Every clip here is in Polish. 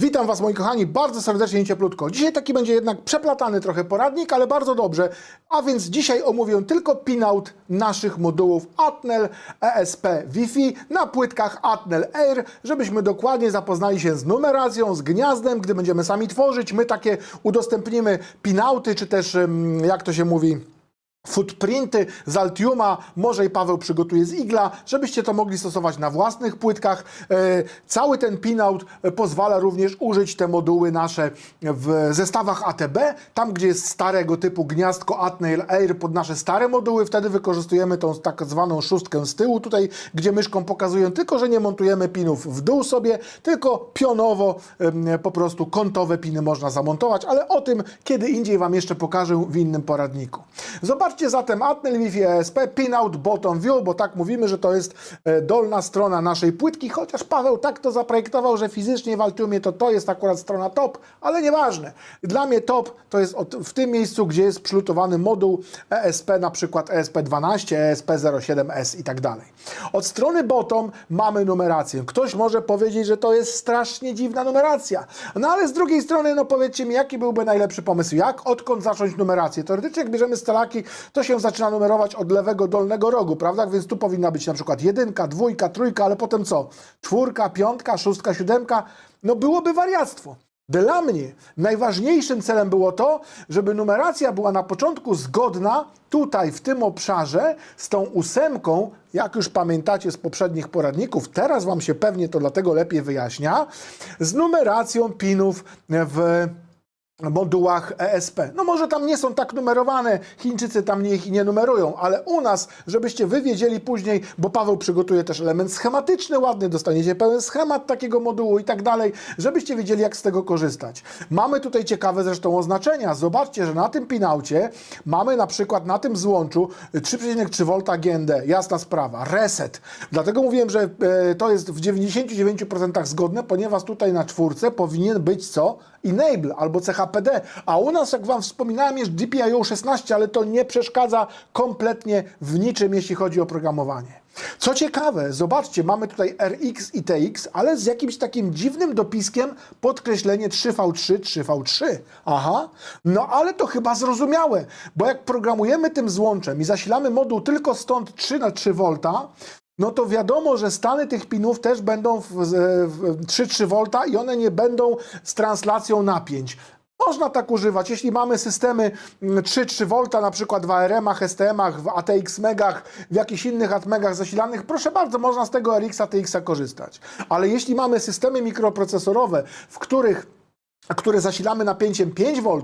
Witam Was moi kochani bardzo serdecznie i cieplutko. Dzisiaj taki będzie jednak przeplatany trochę poradnik, ale bardzo dobrze. A więc dzisiaj omówię tylko pinout naszych modułów Atnel ESP Wi-Fi na płytkach Atnel Air, żebyśmy dokładnie zapoznali się z numeracją, z gniazdem, gdy będziemy sami tworzyć. My takie udostępnimy pinauty, czy też jak to się mówi footprinty z Altiuma, może i Paweł przygotuje z Igla, żebyście to mogli stosować na własnych płytkach. E, cały ten pinout e, pozwala również użyć te moduły nasze w zestawach ATB, tam gdzie jest starego typu gniazdko Atnail Air pod nasze stare moduły, wtedy wykorzystujemy tą tak zwaną szóstkę z tyłu tutaj, gdzie myszką pokazuję, tylko że nie montujemy pinów w dół sobie, tylko pionowo po prostu kątowe piny można zamontować, ale o tym kiedy indziej Wam jeszcze pokażę w innym poradniku. Zobaczcie zatem Atnel Wi-Fi ESP Pinout Bottom View, bo tak mówimy, że to jest e, dolna strona naszej płytki, chociaż Paweł tak to zaprojektował, że fizycznie w Altiumie to to jest akurat strona top, ale nieważne. Dla mnie top to jest w tym miejscu, gdzie jest przylutowany moduł ESP, na przykład E ESP12, ESP07S i tak dalej. Od strony bottom mamy numerację. Ktoś może powiedzieć, że to jest strasznie dziwna numeracja. No ale z drugiej strony, no powiedzcie mi, jaki byłby najlepszy pomysł? Jak, odkąd zacząć numerację? Teoretycznie, jak bierzemy stelaki, to się zaczyna numerować od lewego dolnego rogu, prawda? Więc tu powinna być na przykład jedynka, dwójka, trójka, ale potem co? Czwórka, piątka, szóstka, siódemka. No byłoby wariactwo. Dla mnie najważniejszym celem było to, żeby numeracja była na początku zgodna tutaj, w tym obszarze, z tą ósemką, jak już pamiętacie z poprzednich poradników, teraz Wam się pewnie to dlatego lepiej wyjaśnia, z numeracją pinów w modułach ESP. No może tam nie są tak numerowane, Chińczycy tam nie, ich nie numerują, ale u nas, żebyście wy wiedzieli później, bo Paweł przygotuje też element schematyczny, ładny, dostaniecie pełen schemat takiego modułu i tak dalej, żebyście wiedzieli jak z tego korzystać. Mamy tutaj ciekawe zresztą oznaczenia. Zobaczcie, że na tym pinaucie mamy na przykład na tym złączu 3,3 V GND, jasna sprawa, reset. Dlatego mówiłem, że e, to jest w 99% zgodne, ponieważ tutaj na czwórce powinien być co? Enable albo CHPD, a u nas, jak Wam wspominałem, jest GPIO 16, ale to nie przeszkadza kompletnie w niczym, jeśli chodzi o programowanie. Co ciekawe, zobaczcie, mamy tutaj RX i TX, ale z jakimś takim dziwnym dopiskiem podkreślenie 3V3, 3V3. Aha, no ale to chyba zrozumiałe, bo jak programujemy tym złączem i zasilamy moduł tylko stąd 3 na 3 V, no to wiadomo, że stany tych pinów też będą w, w 3,3 V i one nie będą z translacją napięć. Można tak używać. Jeśli mamy systemy mm, 3,3 V, na przykład w ARM-ach, STM-ach, w ATX Megach, w jakichś innych ATMegach zasilanych, proszę bardzo, można z tego RX ATX-a korzystać. Ale jeśli mamy systemy mikroprocesorowe, w których które zasilamy napięciem 5 V,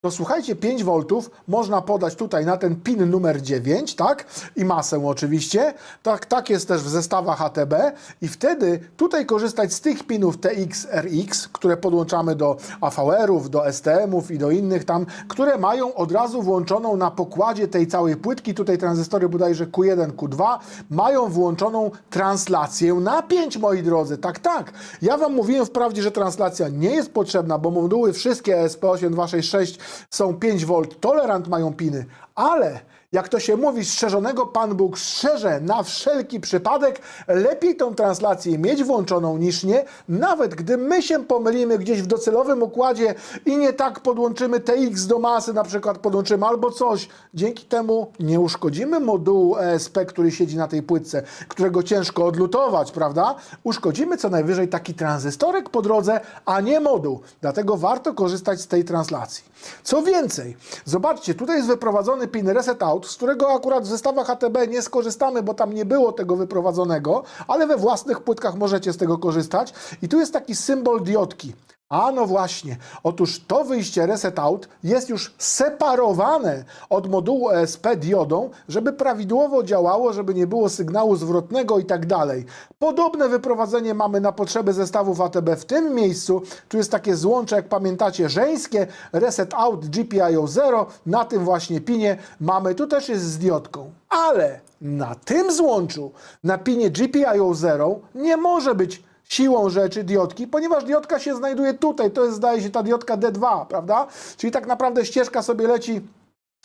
to słuchajcie, 5 V można podać tutaj na ten pin numer 9, tak? I masę oczywiście. Tak, tak jest też w zestawach ATB i wtedy tutaj korzystać z tych pinów TX, RX, które podłączamy do AVR-ów, do STM-ów i do innych tam, które mają od razu włączoną na pokładzie tej całej płytki, tutaj tranzystory bodajże Q1, Q2, mają włączoną translację napięć, moi drodzy. Tak, tak. Ja Wam mówiłem wprawdzie, że translacja nie jest potrzebna, bo moduły wszystkie ESP8266 są 5V, tolerant mają piny, ale jak to się mówi, strzeżonego Pan Bóg strzeże na wszelki przypadek, lepiej tą translację mieć włączoną niż nie, nawet gdy my się pomylimy gdzieś w docelowym układzie i nie tak podłączymy TX do masy, na przykład podłączymy albo coś, dzięki temu nie uszkodzimy modułu ESP, który siedzi na tej płytce, którego ciężko odlutować, prawda? Uszkodzimy co najwyżej taki tranzystorek po drodze, a nie moduł. Dlatego warto korzystać z tej translacji. Co więcej, zobaczcie, tutaj jest wyprowadzony pin Reset Out, z którego akurat w zestawach ATB nie skorzystamy, bo tam nie było tego wyprowadzonego, ale we własnych płytkach możecie z tego korzystać. I tu jest taki symbol diodki. A no właśnie, otóż to wyjście Reset Out jest już separowane od modułu ESP diodą, żeby prawidłowo działało, żeby nie było sygnału zwrotnego i tak dalej. Podobne wyprowadzenie mamy na potrzeby zestawów ATB w tym miejscu. Tu jest takie złącze, jak pamiętacie, żeńskie, Reset Out GPIO 0, na tym właśnie pinie mamy, tu też jest z diodką. Ale na tym złączu, na pinie GPIO 0 nie może być siłą rzeczy diodki, ponieważ diodka się znajduje tutaj, to jest zdaje się ta diodka D2, prawda? Czyli tak naprawdę ścieżka sobie leci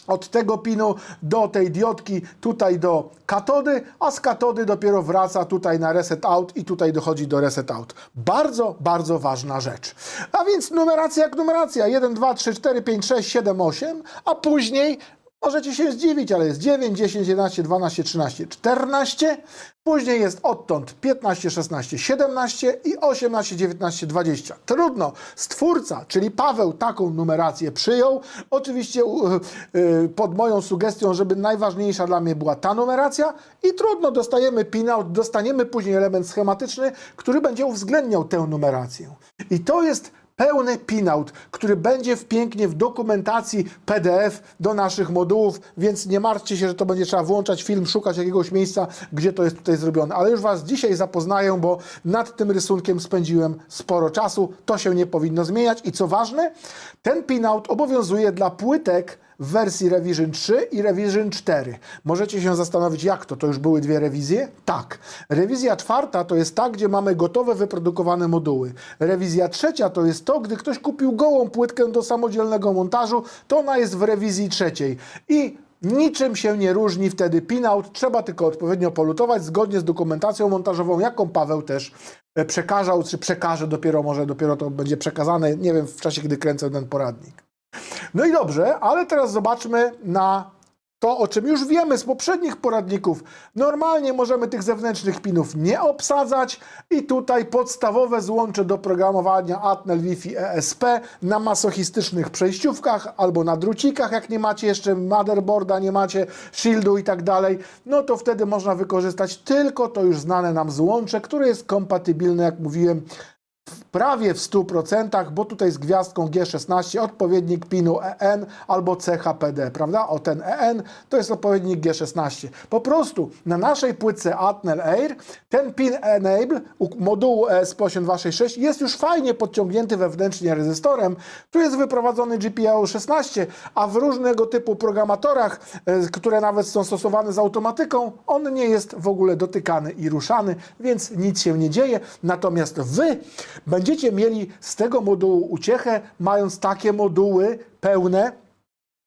od tego pinu do tej diodki, tutaj do katody, a z katody dopiero wraca tutaj na reset out i tutaj dochodzi do reset out. Bardzo, bardzo ważna rzecz. A więc numeracja jak numeracja. 1, 2, 3, 4, 5, 6, 7, 8, a później Możecie się zdziwić, ale jest 9, 10, 11, 12, 13, 14. Później jest odtąd 15, 16, 17 i 18, 19, 20. Trudno. Stwórca, czyli Paweł, taką numerację przyjął. Oczywiście y, pod moją sugestią, żeby najważniejsza dla mnie była ta numeracja. I trudno, dostajemy pinout, dostaniemy później element schematyczny, który będzie uwzględniał tę numerację. I to jest pełny pinout, który będzie w pięknie w dokumentacji PDF do naszych modułów, więc nie martwcie się, że to będzie trzeba włączać film, szukać jakiegoś miejsca, gdzie to jest tutaj zrobione. Ale już Was dzisiaj zapoznaję, bo nad tym rysunkiem spędziłem sporo czasu. To się nie powinno zmieniać. I co ważne, ten pinout obowiązuje dla płytek w wersji Revision 3 i Revision 4. Możecie się zastanowić, jak to? To już były dwie rewizje? Tak. Rewizja czwarta to jest ta, gdzie mamy gotowe, wyprodukowane moduły. Rewizja trzecia to jest to, gdy ktoś kupił gołą płytkę do samodzielnego montażu, to ona jest w rewizji trzeciej. I Niczym się nie różni wtedy pinout, trzeba tylko odpowiednio polutować zgodnie z dokumentacją montażową, jaką Paweł też e, przekazał, czy przekaże dopiero, może dopiero to będzie przekazane, nie wiem, w czasie, gdy kręcę ten poradnik. No i dobrze, ale teraz zobaczmy na to, o czym już wiemy z poprzednich poradników. Normalnie możemy tych zewnętrznych pinów nie obsadzać i tutaj podstawowe złącze do programowania Atnel Wi-Fi ESP na masochistycznych przejściówkach albo na drucikach, jak nie macie jeszcze motherboarda, nie macie shieldu i tak dalej, no to wtedy można wykorzystać tylko to już znane nam złącze, które jest kompatybilne, jak mówiłem, prawie w 100%, bo tutaj z gwiazdką G16 odpowiednik pinu EN albo CHPD, prawda? O ten EN to jest odpowiednik G16. Po prostu na naszej płytce Atnel Air ten pin Enable modułu E ESP8266 jest już fajnie podciągnięty wewnętrznie rezystorem. Tu jest wyprowadzony GPIO 16, a w różnego typu programatorach, e, które nawet są stosowane z automatyką, on nie jest w ogóle dotykany i ruszany, więc nic się nie dzieje. Natomiast wy będziecie mieli z tego modułu uciechę, mając takie moduły pełne,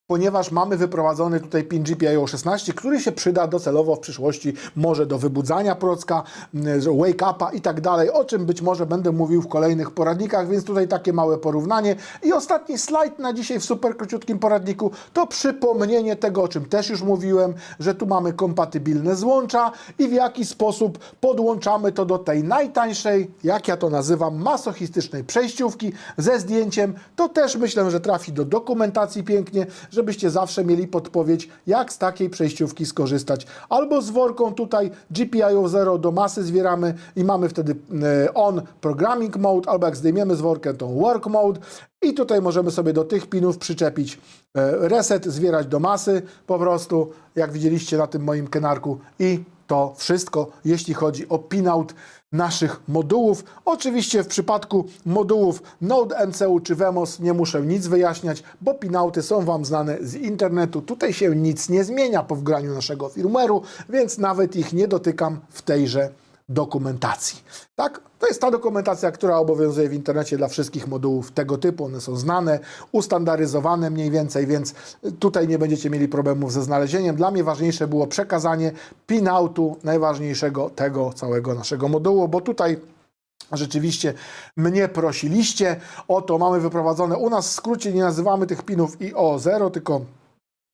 ponieważ mamy wyprowadzony tutaj pin GPIO 16, który się przyda docelowo w przyszłości, może do wybudzania procka, mm, wake upa i tak dalej, o czym być może będę mówił w kolejnych poradnikach, więc tutaj takie małe porównanie. I ostatni slajd na dzisiaj w super króciutkim poradniku to przypomnienie tego, o czym też już mówiłem, że tu mamy kompatybilne złącza i w jaki sposób podłączamy to do tej najtańszej, jak ja to nazywam, masochistycznej przejściówki ze zdjęciem. To też myślę, że trafi do dokumentacji pięknie, żebyście zawsze mieli podpowiedź, jak z takiej przejściówki skorzystać. Albo z worką tutaj GPIO 0 do masy zwieramy i mamy wtedy e, on programming mode, albo jak zdejmiemy z workę, to work mode. I tutaj możemy sobie do tych pinów przyczepić e, reset, zwierać do masy po prostu, jak widzieliście na tym moim kenarku i to wszystko, jeśli chodzi o pinout naszych modułów. Oczywiście w przypadku modułów Node MCU czy Vemos nie muszę nic wyjaśniać, bo pinauty są Wam znane z internetu. Tutaj się nic nie zmienia po wgraniu naszego firmware'u, więc nawet ich nie dotykam w tejże dokumentacji. Tak? To jest ta dokumentacja, która obowiązuje w internecie dla wszystkich modułów tego typu. One są znane, ustandaryzowane mniej więcej, więc tutaj nie będziecie mieli problemów ze znalezieniem. Dla mnie ważniejsze było przekazanie pinoutu najważniejszego tego całego naszego modułu, bo tutaj Rzeczywiście mnie prosiliście o to, mamy wyprowadzone u nas w skrócie nie nazywamy tych pinów IO0, tylko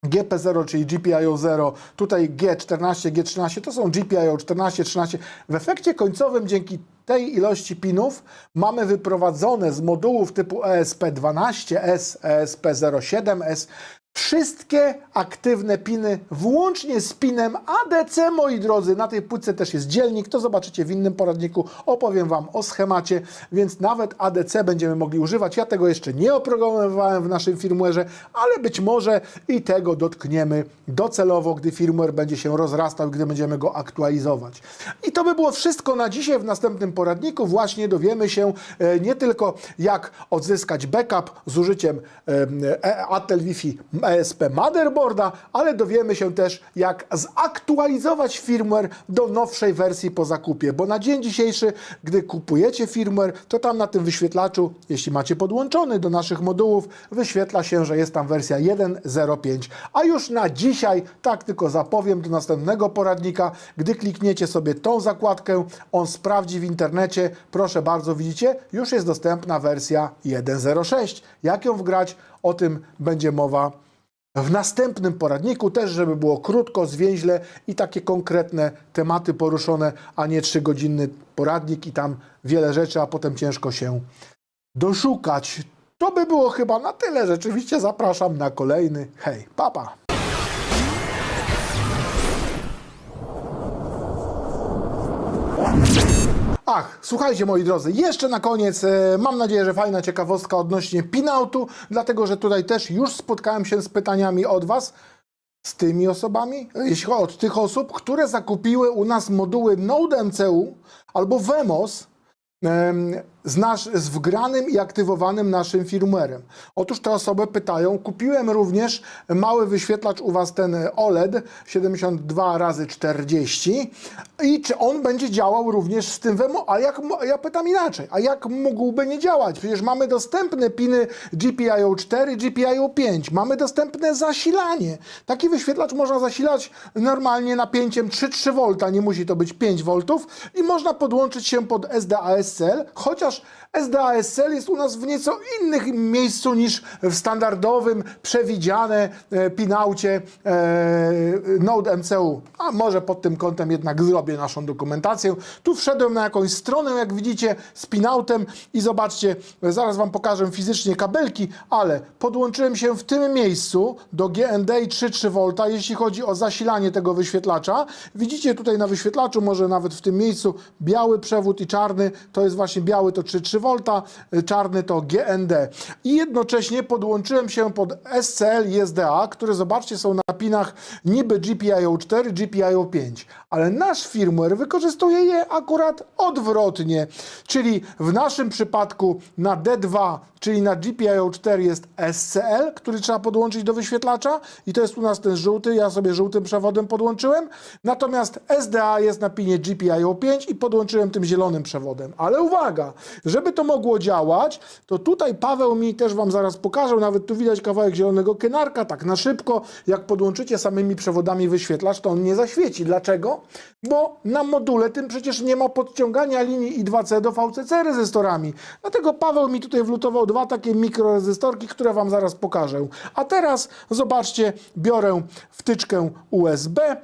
GP0, czyli GPIO 0, tutaj G14, G13, to są GPIO 14, 13. W efekcie końcowym dzięki tej ilości pinów mamy wyprowadzone z modułów typu E ESP12S, ESP07S wszystkie aktywne piny, włącznie z pinem ADC, moi drodzy. Na tej płytce też jest dzielnik, to zobaczycie w innym poradniku. Opowiem Wam o schemacie, więc nawet ADC będziemy mogli używać. Ja tego jeszcze nie oprogramowałem w naszym firmware'ze, ale być może i tego dotkniemy docelowo, gdy firmware będzie się rozrastał, gdy będziemy go aktualizować. I to by było wszystko na dzisiaj. W następnym poradniku właśnie dowiemy się e, nie tylko jak odzyskać backup z użyciem e, Attel Wi-Fi ESP motherboarda, ale dowiemy się też, jak zaktualizować firmware do nowszej wersji po zakupie, bo na dzień dzisiejszy, gdy kupujecie firmware, to tam na tym wyświetlaczu, jeśli macie podłączony do naszych modułów, wyświetla się, że jest tam wersja 1.0.5. A już na dzisiaj, tak tylko zapowiem do następnego poradnika, gdy klikniecie sobie tą zakładkę, on sprawdzi w internecie, proszę bardzo, widzicie, już jest dostępna wersja 1.06. Jak ją wgrać, o tym będzie mowa w następnym poradniku też, żeby było krótko, zwięźle i takie konkretne tematy poruszone, a nie trzygodzinny poradnik i tam wiele rzeczy, a potem ciężko się doszukać. To by było chyba na tyle. Rzeczywiście zapraszam na kolejny. Hej, papa. Ach, słuchajcie moi drodzy, jeszcze na koniec e, mam nadzieję, że fajna ciekawostka odnośnie pinoutu, dlatego że tutaj też już spotkałem się z pytaniami od Was, z tymi osobami, e, jeśli chodzi od tych osób, które zakupiły u nas moduły Node MCU albo VEMOS. Em, z, nasz, z wgranym i aktywowanym naszym firmwarem. Otóż te osoby pytają, kupiłem również mały wyświetlacz u Was, ten OLED 72 razy 40 i czy on będzie działał również z tym WEMO? A jak, ja pytam inaczej, a jak mógłby nie działać? Przecież mamy dostępne piny GPIO 4, GPIO 5, mamy dostępne zasilanie. Taki wyświetlacz można zasilać normalnie napięciem 3,3 V, nie musi to być 5 V i można podłączyć się pod SDASCL, chociaż SDASCL jest u nas w nieco innym miejscu niż w standardowym, przewidziane e, pinaucie e, Node MCU. A może pod tym kątem jednak zrobię naszą dokumentację. Tu wszedłem na jakąś stronę, jak widzicie, z pinautem i zobaczcie, zaraz Wam pokażę fizycznie kabelki, ale podłączyłem się w tym miejscu do GND i 3,3 V, jeśli chodzi o zasilanie tego wyświetlacza. Widzicie tutaj na wyświetlaczu, może nawet w tym miejscu, biały przewód i czarny, to jest właśnie biały to 3,3 V, czarny to GND. I jednocześnie podłączyłem się pod SCL i SDA, które zobaczcie są na pinach niby GPIO 4, GPIO 5, ale nasz firmware wykorzystuje je akurat odwrotnie, czyli w naszym przypadku na D2, czyli na GPIO 4 jest SCL, który trzeba podłączyć do wyświetlacza i to jest u nas ten żółty, ja sobie żółtym przewodem podłączyłem, natomiast SDA jest na pinie GPIO 5 i podłączyłem tym zielonym przewodem. Ale uwaga, żeby to mogło działać, to tutaj Paweł mi też Wam zaraz pokaże, nawet tu widać kawałek zielonego kenarka, tak na szybko, jak podłączycie samymi przewodami wyświetlacz, to on nie zaświeci. Dlaczego? Bo na module tym przecież nie ma podciągania linii I2C do VCC rezystorami. Dlatego Paweł mi tutaj wlutował dwa takie mikrorezystorki, które Wam zaraz pokażę. A teraz zobaczcie, biorę wtyczkę USB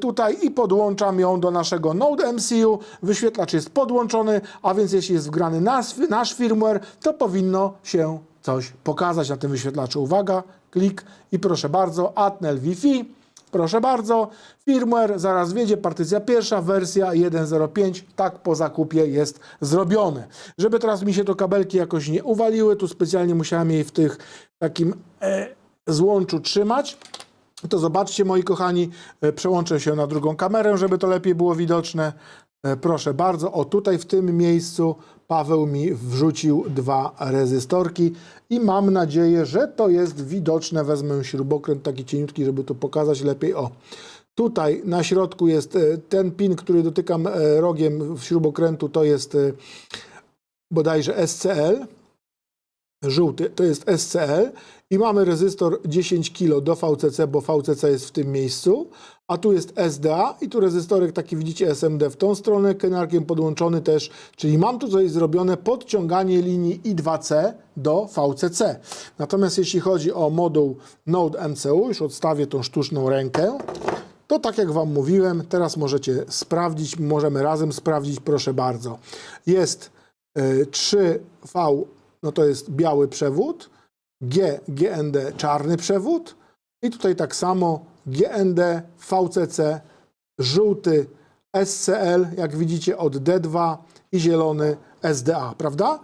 tutaj i podłączam ją do naszego Node MCU. Wyświetlacz jest podłączony, a więc jeśli jest wgrany nasz, nasz firmware, to powinno się coś pokazać na tym wyświetlaczu. Uwaga, klik i proszę bardzo, Atnel Wi-Fi. Proszę bardzo, firmware, zaraz wiedzie partycja pierwsza, wersja 1.05, tak po zakupie jest zrobione. Żeby teraz mi się to kabelki jakoś nie uwaliły, tu specjalnie musiałem jej w tych takim e, złączu trzymać. To zobaczcie, moi kochani, e, przełączę się na drugą kamerę, żeby to lepiej było widoczne. E, Proszę bardzo, o tutaj w tym miejscu Paweł mi wrzucił dwa rezystorki i mam nadzieję, że to jest widoczne. Wezmę śrubokręt taki cieniutki, żeby to pokazać lepiej. O, tutaj na środku jest e, ten pin, który dotykam rogiem śrubokrętu, to jest bodajże SCL żółty, to jest SCL i mamy rezystor 10 kg do VCC, bo VCC jest w tym miejscu, a tu jest SDA i tu rezystorek taki widzicie SMD w tą stronę, kenarkiem podłączony też, czyli mam tu coś zrobione podciąganie linii I2C do VCC. Natomiast jeśli chodzi o moduł Node MCU, już odstawię tą sztuczną rękę, to tak jak Wam mówiłem, teraz możecie sprawdzić, możemy razem sprawdzić, proszę bardzo. Jest y, 3V, no to jest biały przewód, G, GND czarny przewód i tutaj tak samo GND, VCC, żółty SCL, jak widzicie od D2 i zielony SDA, prawda?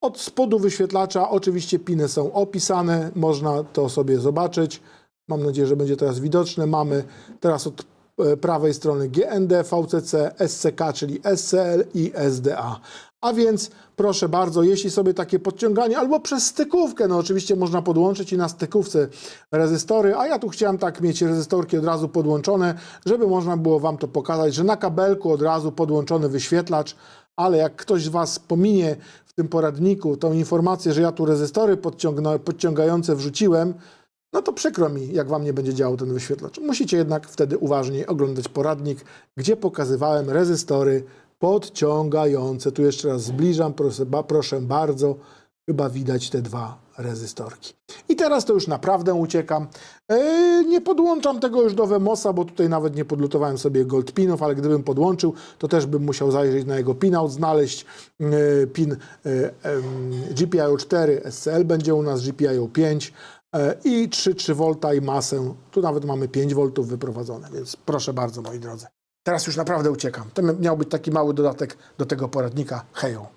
Od spodu wyświetlacza oczywiście piny są opisane, można to sobie zobaczyć. Mam nadzieję, że będzie teraz widoczne. Mamy teraz od e, prawej strony GND, VCC, SCK, czyli SCL i SDA. A więc proszę bardzo, jeśli sobie takie podciąganie albo przez stykówkę, no oczywiście można podłączyć i na stykówce rezystory, a ja tu chciałem tak mieć rezystorki od razu podłączone, żeby można było Wam to pokazać, że na kabelku od razu podłączony wyświetlacz, ale jak ktoś z Was pominie w tym poradniku tą informację, że ja tu rezystory podciągające wrzuciłem, no to przykro mi, jak Wam nie będzie działał ten wyświetlacz. Musicie jednak wtedy uważniej oglądać poradnik, gdzie pokazywałem rezystory podciągające. Tu jeszcze raz zbliżam, proszę, proszę bardzo. Chyba widać te dwa rezystorki. I teraz to już naprawdę uciekam. Yy, nie podłączam tego już do Wemosa, bo tutaj nawet nie podlutowałem sobie gold pinów, ale gdybym podłączył, to też bym musiał zajrzeć na jego pinout, znaleźć yy, pin yy, em, GPIO 4 SCL, będzie u nas GPIO 5 e, i 3,3 V i masę. Tu nawet mamy 5 V wyprowadzone, więc proszę bardzo moi drodzy. Teraz już naprawdę uciekam. To miał być taki mały dodatek do tego poradnika. Hejo.